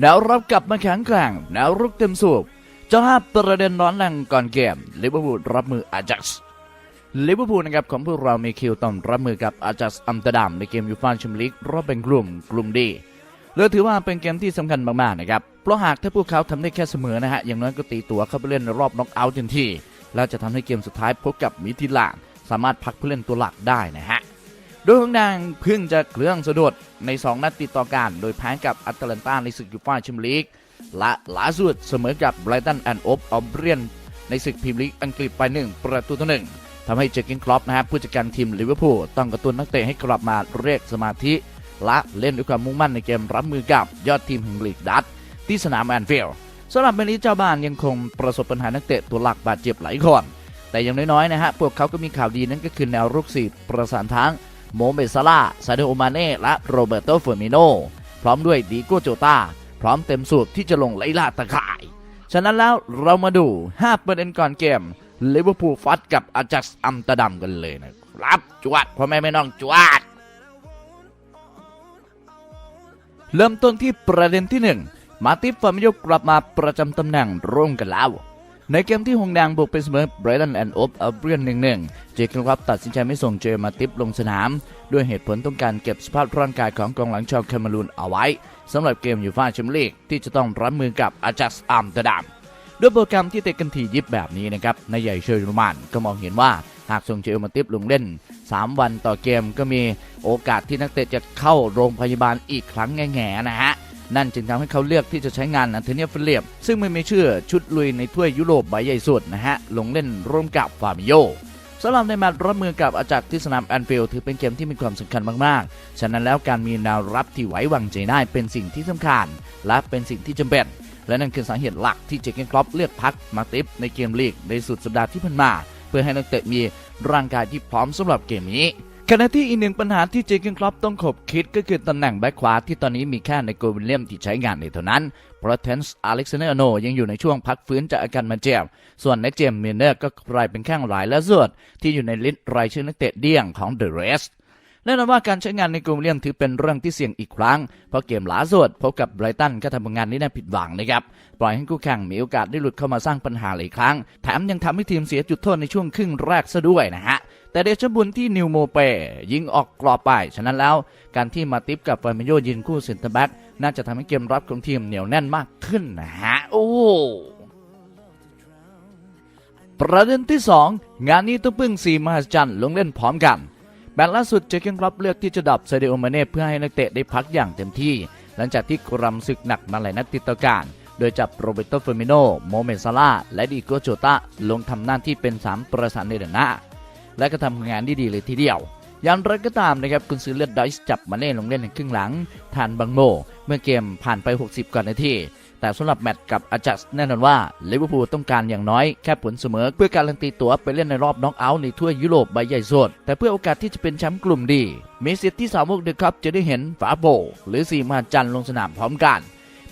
แนวรับกลับมาแข็งแกร่งแนวรุกเต็มสูบเจ้าภาพประเด็นร้อนแรงก่อนเกมลิเวอร์พูลรับมืออาจักซ์ลิเวอร์พูลนะครับของพวกเรามีคิวต้องรับมือกับอาจักซ์อัมสเตอร์ดัมในเกมยูฟ่าแชมเปี้ยนลีกรอบแบ่งกลุ่มกลุ่มดีเลือถือว่าเป็นเกมที่สำคัญมากๆนะครับ เพราะหากถ้าพวกเขาทำได้แค่เสมอนะฮะ อย่างน้อยก็ตีตัวเข้าไปเล่นในรอบน็อกเอาท์ทันที แล้วจะทำให้เกมสุดท้ายพบกับมิทิลาน สามารถพักผู้เล่นตัวหลักได้นะฮะ โดยของนางเพิ่งจะเครื่องสะดุดใน 2 นัดติดต่อกัน โดยแพ้กับอัตแลนตาในศึกยูฟ่าแชมเปี้ยนลีกและล่าสุดเสมอกับไบรตันแอนด์โอฟออมเบียนในศึกพรีเมียร์ลีกอังกฤษไป 1 ประตูต่อหนึ่งทำให้เจอร์เกนคลอปนะฮะผู้จัดการทีมลิเวอร์พูลต้องกระตุ้นนักเตะให้กลับมาเรียกสมาธิ และเล่นด้วยความมุ่งมั่นในเกมรับมือกับยอดทีมแห่งลีกดัตที่สนามแอนฟิลด์สำหรับเบนนี้เจ้าบ้านยังคงประสบปัญหานักเตะตัวหลักบาดเจ็บหลายคนแต่อย่างน้อยๆนะฮะพวกเขาก็มีข่าวดีนั่นก็คือแนวรุกสี่ประสานทั้ง โมเมซาลาซาเดโอมาเน่และโรเบอร์โตเฟอร์มิโนพร้อมด้วยดีโกโจตาพร้อมเต็มสูบที่จะลงไล่ล่าตะข่าย ฉะนั้นแล้วเรามาดู 5 ประเด็นก่อนเกมลิเวอร์พูลฟัดกับอาจักซ์อัมตอร์ดัมกันเลยนะครับจวดพ่อแม่ไม่น้องจวดเริ่มต้นที่ประเด็นที่ 1 มาติฟฟาร์มิโยกลับมาประจำตำแหน่งร่วมกันแล้ว ในเกมที่หงแดงบุกไปเสมอไบรตันแอนด์โอบอัลเบียนหนึ่งหนึ่งเจคครับตัดสินใจไม่ส่งเจมาติฟลงสนาม ด้วยเหตุผลต้องการเก็บสภาพร่างกายของกองหลังชาวแคมารูนเอาไว้สำหรับเกมยูฟ่าแชมเปี้ยนลีกที่จะต้องรับมือกับอาจักซ์อัมเตอร์ดัมด้วยโปรแกรมที่เตะกันทียิบแบบนี้นะครับนายใหญ่เชอร์มานก็มองเห็นว่าหากส่งเจอมาติฟลงเล่น 3 วันต่อเกมก็มีโอกาสที่นักเตะจะเข้าโรงพยาบาลอีกครั้งแง่ๆนะฮะ นั่นจึงทำให้เขาเลือกที่จะใช้งานอันเทเนียฟิลิปซึ่งไม่มีชื่อชุดลุยในถ้วยยุโรปใบใหญ่สุดนะฮะ ลงเล่นร่วมกับฟาบิโยสำหรับในแมตช์รับมือกับอาจักที่สนามแอนฟิลด์ถือเป็นเกมที่มีความสำคัญมากๆ ฉะนั้นแล้วการมีแนวรับที่ไว้วางใจได้เป็นสิ่งที่สำคัญ และเป็นสิ่งที่จำเป็นและนั่นคือสาเหตุหลักที่เจเกนครอปเลือกพักมาติฟในเกมลีกในสุดสัปดาห์ที่ผ่านมา เพื่อให้นักเตะมีร่างกายที่พร้อมสำหรับเกมนี้ ขณะที่อีกหนึ่งปัญหาที่เจเกนครอปต้องขบคิดก็คือตำแหน่งแบ็คขวาที่ตอนนี้มีแค่ในโกวิลเลียมที่ใช้งานในเท่านั้น เพราะเทนส์อเล็กซานเดอร์โนยังอยู่ในช่วงพักฟื้นจากอาการมาเจ็บ ส่วนในเจมส์มิลเนอร์ก็กลายเป็นแข้งหลายและสุดที่อยู่ในลิสต์รายชื่อนักเตะเดี่ยงของเดอะเรสแน่นอนว่าการใช้งานในกลุ่มเลี่ยมถือเป็นเรื่องที่เสี่ยงอีกครั้ง เพราะเกมล่าสุดพบกับไบรตันก็ทำผลงานนี้ได้ผิดหวังนะครับ ปล่อยให้คู่แข่งมีโอกาสได้หลุดเข้ามาสร้างปัญหาหลายครั้ง แถมยังทำให้ทีมเสียจุดโทษในช่วงครึ่งแรกซะด้วยนะฮะ แต่เดชบุญที่นิวโมเปยิงออกกรอบไป ฉะนั้นแล้วการที่มาติฟกับเฟาร์มิโยยืนคู่เซนเตอร์แบ็กน่าจะทำให้เกมรับของทีมเหนียวแน่นมากขึ้นนะฮะ โอ้ประเด็นที่ 2 งานนี้ต้องพึ่งสีมหัศจรรย์ลงเล่นพร้อมกันแมตช์ล่าสุดเจอเกนคลับเลือกที่จะดับเซเดโอมาเน่เพื่อให้นักเตะได้พักอย่างเต็มที่ หลังจากที่กรำศึกหนักมาหลายนัดติดต่อกัน โดยจับโรเบโตเฟอร์มิโน โมเมนซาลาและดิโกโจตาลงทำหน้าที่เป็น 3 ประสานในเดือนหน้า และก็ทำงานได้ดีเลยทีเดียวอย่างไรก็ตามนะครับคุณซื้อเลือดไดส์จับมาเน่ลงเล่นในครึ่งหลังทานบังโมเมื่อเกมผ่านไป 60กว่านาทีแต่สำหรับแมตช์กับอาจักแน่นอนว่าลิเวอร์พูลต้องการอย่างน้อยแค่ผลเสมอ เพื่อการันตีตั๋วไปเล่นในรอบน็อกเอาท์ในถ้วยยุโรปใบใหญ่สุดแต่เพื่อโอกาสที่จะเป็นแชมป์กลุ่มดีมีสิทธิ์ที่สาวกเดอะคัพจะได้เห็นฝาโบ หรือสีมหัจรรย์ลงสนามพร้อมกัน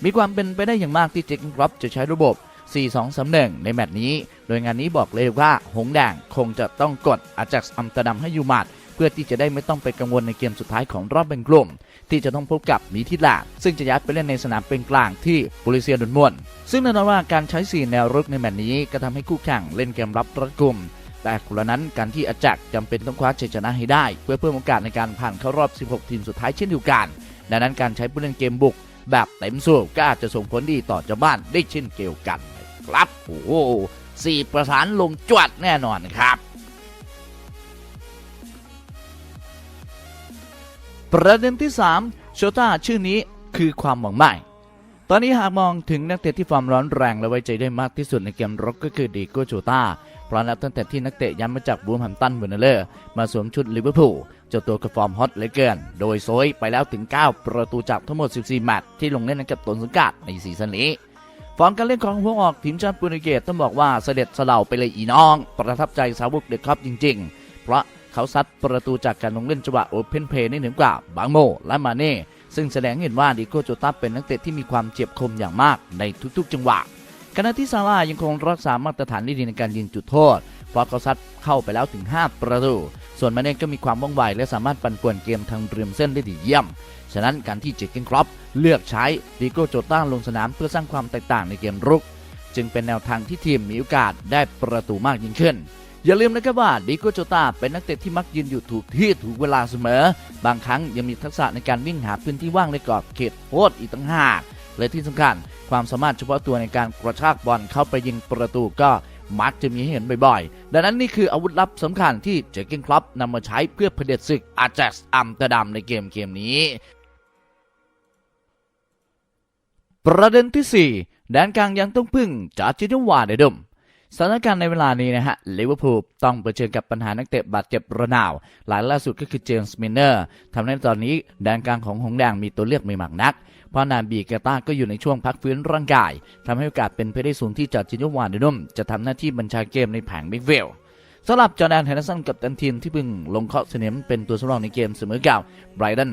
มีความเป็นไปได้อย่างมากที่เจคครับจะใช้ระบบ 4-2-3-1 ในแมตช์นี้ โดยงานนี้บอกเลยว่าหงแดงคงจะต้องกดอาจักอัมตอร์ดัมให้ยูมัดเพื่อที่จะได้ไม่ต้องไปกังวลในเกมสุดท้ายของรอบแบ่งกลุ่ม ที่จะต้องพบกับมีทิลาซึ่งจะย้ายไปเล่นในสนามเป็นกลางที่โปลิเซียดอนมวน ซึ่งแน่นอนว่าการใช้4แนวรุกในแมตช์นี้ก็ทำให้คู่แข่งเล่นเกมรับรัดกุมแต่กระนั้นการที่อาจักจำเป็นต้องคว้าชัยชนะให้ได้ เพื่อเพิ่มโอกาสในการผ่านเข้ารอบ 16 ทีมสุดท้ายเช่นเดียวกัน ดังนั้นการใช้ผู้เล่นเกมบุก แบบเต็มสูบก็อาจจะส่งผลดีต่อเจ้าบ้านได้เช่นเดียวกัน ครับโอ้โหสี่ประสานลงจวดแน่นอนครับ ประเด็นที่ 3 โชต้าชื่อนี้คือความหวังใหม่ ตอนนี้หากมองถึงนักเตะที่ฟอร์มร้อนแรงและไว้ใจได้มากที่สุดในเกมรบก็คือดีโกโชต้าเพราะนับตั้งแต่ที่นักเตะย้ำมาจากบูมแฮมตันเวอร์เนเลอร์ มาสวมชุดลิเวอร์พูลเจ้าตัวก็ฟอร์มฮอตเหลือเกิน โดยโซยไปแล้วถึง 9 ประตูจากทั้งหมด 14 แมตช์ที่ลงเล่นกับต้นสังกัดในซีซั่นนี้ ฟอร์มการเล่นของหัวออกทีมชาติโปรตุเกสต้องบอกว่าเสด็จเสลาไปเลยอีน้อง ประทับใจสาวกเด็กครับจริง ๆ เพราะเขาซัดประตูจากการลงเล่นจังหวะโอเพนเพย์นี่เหนือกว่าบางโม และมาเน่ซึ่งแสดงเห็นว่าดิโกโจตาเป็นนักเตะที่มีความเจ็บคมอย่างมากในทุกๆ จังหวะขณะที่ซาร่ายังคงรักษามาตรฐานได้ดีในการยิงจุดโทษเพราะเขาซัดเข้าไปแล้วถึง 5 ประตู ส่วนมาเน่ก็มีความว่องไวและสามารถปั่นป่วนเกมทางริมเส้นได้ดีเยี่ยม ฉะนั้นการที่เจคเกนครอปเลือกใช้ดิโก้โจต้าลงสนามเพื่อสร้างความแตกต่างในเกมรุก จึงเป็นแนวทางที่ทีมมีโอกาสได้ประตูมากยิ่งขึ้น อย่าลืมนะครับว่าดิโก้โจตาเป็นนักเตะที่มักยืนอยู่ถูกที่ถูกเวลาเสมอ บางครั้งยังมีทักษะในการวิ่งหาพื้นที่ว่างในกรอบเขตโทษอีกต่างหากและที่สำคัญความสามารถเฉพาะตัวในการกระชากบอลเข้าไปยิงประตูก็ มักจะมีให้เห็นบ่อยๆ ดังนั้นนี่คืออาวุธลับสำคัญที่เจอเกนคลับนำมาใช้เพื่อเผด็จศึกอาแจ็กซ์อัมเตอร์ดัมในเกมเกมนี้ ประเด็นที่ 4 แดนกลางยังต้องพึ่งจอจินวาเดดม สถานการณ์ในเวลานี้นะฮะลิเวอร์พูลต้องเผชิญกับปัญหานักเตะบาดเจ็บระนาวหลายล่าสุดก็คือเจมส์มินเนอร์ทำให้ตอนนี้แดนกลางของหงแดงมีตัวเลือกไม่มากนัก เพราะนานบีเกต้าก็อยู่ในช่วงพักฟื้นร่างกายทำให้โอกาสเป็นไปได้สูงที่จอร์จินวานเดดมจะทำหน้าที่บัญชาเกมในแผงบิ๊กเวลสำหรับจอร์แดนแฮนเดอร์สันกับตันทีมที่เพิ่งลงเคาะสนิมเป็นตัวสำรองในเกมเสมอกับไบรตัน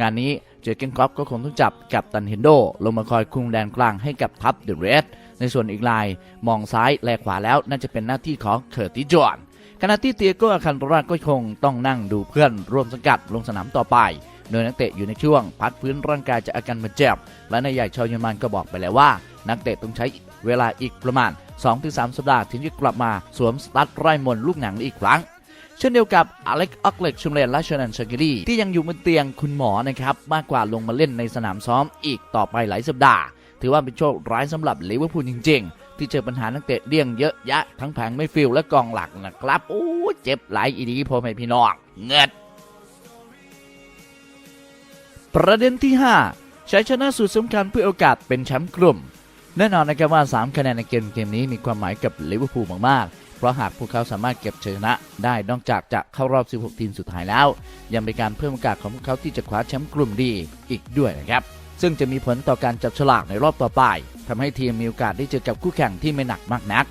งานนี้เจอเกนคอปก็คงต้องจับกับตันเฮนโดลงมาคอยคุมแดนกลางให้กับทัพเดอะเรด ในส่วนอีกลายมองซ้ายแลขวาแล้วน่าจะเป็นหน้าที่ของเคอร์ติจอนขณะที่เตียโกอาคันโรราก็คงต้องนั่งดูเพื่อนร่วมสังกัดลงสนามต่อไปโดยนักเตะอยู่ในช่วง พักฟื้นร่างกายจากอาการบาดเจ็บและนายใหญ่ชาวเยอรมันก็บอกไปแล้วว่า นักเตะต้องใช้เวลาอีกประมาณ 2-3 สัปดาห์ถึงจะกลับมาสวมสตั๊ดไร่มนลูกหนังอีกครั้ง เช่นเดียวกับอเล็กออกเล็กชุมเลนและเชนันชากิรีที่ยังอยู่บนเตียงคุณหมอนะครับมากกว่าลงมาเล่นในสนามซ้อมอีกต่อไปหลายสัปดาห์ ถือว่าเป็นโชคร้ายสำหรับลิเวอร์พูลจริง ๆ ที่เจอปัญหานักเตะเลี่ยงเยอะแยะทั้งแผงไม่ฟิลและกองหลักนะครับโอ้เจ็บหลายอีดีพ่อแม่พี่น้องเงิดประเด็นที่5ชัยชนะสุดสำคัญเพื่อโอกาสเป็นแชมป์กลุ่ม แน่นอนนะครับว่า 3 คะแนนในเกมเกมนี้มีความหมายกับลิเวอร์พูลมากๆ เพราะหากพวกเขาสามารถเก็บชัยชนะได้นอกจากจะเข้ารอบ 16 ทีมสุดท้ายแล้ว ยังเป็นการเพิ่มโอกาสของพวกเขาที่จะคว้าแชมป์กลุ่มดีอีกด้วยนะครับ ซึ่งจะมีผลต่อการจับฉลากในรอบต่อไปทำให้ทีมมีโอกาสได้เจอกับคู่แข่งที่ไม่หนักมากนัก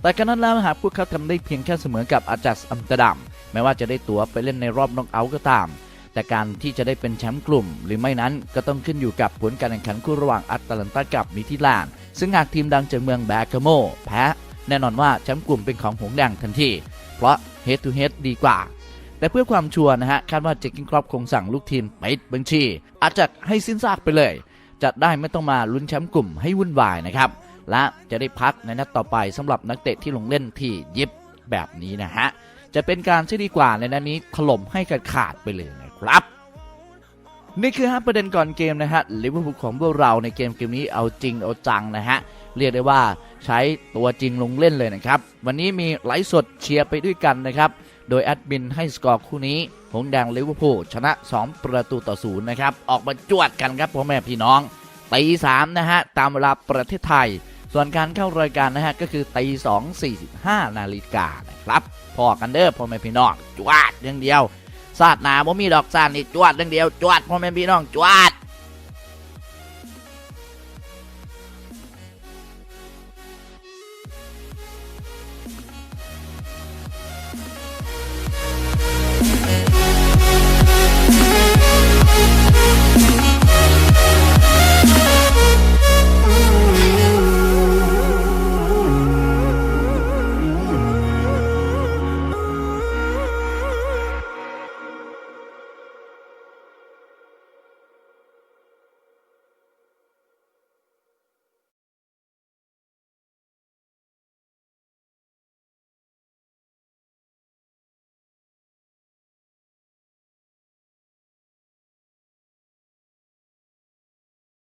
แต่การนั้นแล้วหากพวกเขาทำได้เพียงแค่เสมอกับอาจักซ์อัมตดัมแม้ว่าจะได้ตั๋วไปเล่นในรอบน็อกเอาท์ก็ตาม แต่การที่จะได้เป็นแชมป์กลุ่ม หรือไม่นั้นก็ต้องขึ้นอยู่กับผลการแข่งขันคู่ระหว่างอัตแลนตากับมิทิลาน ซึ่งหากทีมดังจากเมืองแบกาโมแพ้แน่นอนว่าแชมป์กลุ่มเป็นของหงแดงทันที เพราะ head to head ดีกว่า แต่เพื่อความชัวร์นะฮะคาดว่าเจคกินครอปคงสั่งลูกทีมปิดบัญชี อาจจะให้สิ้นซากไปเลย จะได้ไม่ต้องมาลุ้นแชมป์กลุ่มให้วุ่นวายนะครับและจะได้พักในนัดต่อไปสำหรับนักเตะที่ลงเล่นที่ยิบแบบนี้นะฮะจะเป็นการที่ดีกว่าในนัดนี้ถล่มให้ขาดขาดไปเลยนะครับนี่คือ 5 ประเด็นก่อนเกมนะฮะลิเวอร์พูลของพวกเราในเกมเกมนี้เอาจริงเอาจังนะฮะ เรียกได้ว่าใช้ตัวจริงลงเล่นเลยนะครับ วันนี้มีไลฟ์สดเชียร์ไปด้วยกันนะครับ โดยแอดมินให้สกอร์คู่นี้ หงแดงลิเวอร์พูลชนะ 2 ประตูต่อศูนย์นะครับ ออกมาจวดกันครับพ่อแม่พี่น้องตีสามนะฮะ ตามเวลาประเทศไทย ส่วนการเข้ารายการนะฮะ ก็คือตีสองสี่สิบห้านาฬิกานะครับพอกันเด้อพ่อแม่พี่น้องจวดอย่างเดียวซาดหนาบ่มีดอกซานนี่จวดเรื่องเดียวจวดพ่อแม่พี่น้องจวด